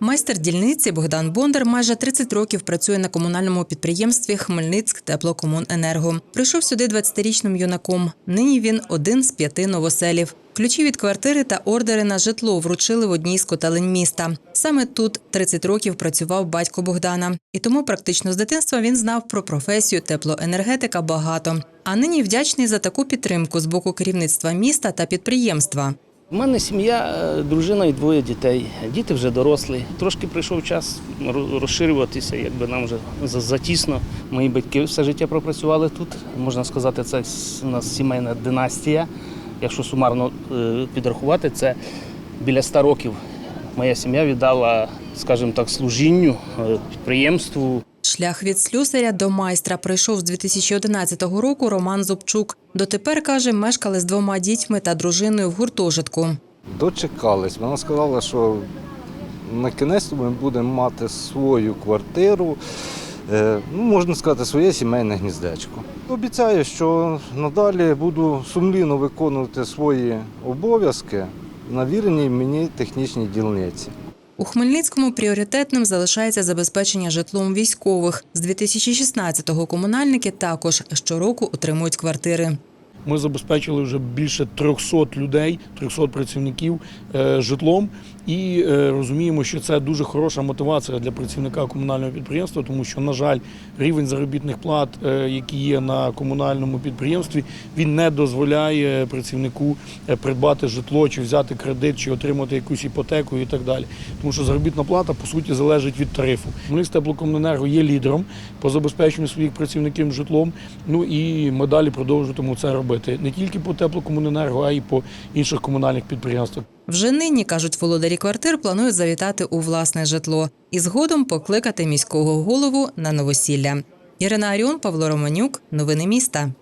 Майстер дільниці Богдан Бондар майже 30 років працює на комунальному підприємстві Хмельницьк Теплокомуненерго. Прийшов сюди 20-річним юнаком. Нині він один з п'яти новоселів. Ключі від квартири та ордери на житло вручили в одній з котелень міста. Саме тут 30 років працював батько Богдана, і тому практично з дитинства він знав про професію теплоенергетика багато. А нині вдячний за таку підтримку з боку керівництва міста та підприємства. У мене сім'я, е, дружина і двоє дітей. Діти вже дорослі. Трошки прийшов час розширюватися, якби нам вже затісно. Мої батьки все життя пропрацювали тут. Можна сказати, це у нас сімейна династія. Якщо сумарно е, підрахувати, це біля 100 років моя сім'я віддала, скажімо так, служінню е, підприємству. Шлях від слюсаря до майстра пройшов з 2011 року Роман Зубчук. Дотепер каже, мешкали з двома дітьми та дружиною в гуртожитку. Дочекались. Вона сказала, що на кінець ми будемо мати свою квартиру, е, ну, можна сказати, своє сімейне гніздечко. Обіцяю, що надалі буду сумлінно виконувати свої обов'язки на віреній мені технічній дільниці. У Хмельницькому пріоритетним залишається забезпечення житлом військових. З 2016-го комунальники також щороку отримують квартири. Ми забезпечили вже більше 300 людей, 300 працівників е, житлом. І е, розуміємо, що це дуже хороша мотивація для працівника комунального підприємства, тому що, на жаль, рівень заробітних плат, е, які є на комунальному підприємстві, він не дозволяє працівнику придбати житло, чи взяти кредит, чи отримати якусь іпотеку і так далі. Тому що заробітна плата по суті залежить від тарифу. Ми з теплокомуненерго є лідером по забезпеченню своїх працівників житлом. Ну і ми далі продовжуватимемо це робити не тільки по теплокомуненерго, а й по інших комунальних підприємствах. Вже нині, кажуть володарі квартир, планують завітати у власне житло і згодом покликати міського голову на новосілля. Ірина Аріон, Павло Романюк. Новини міста.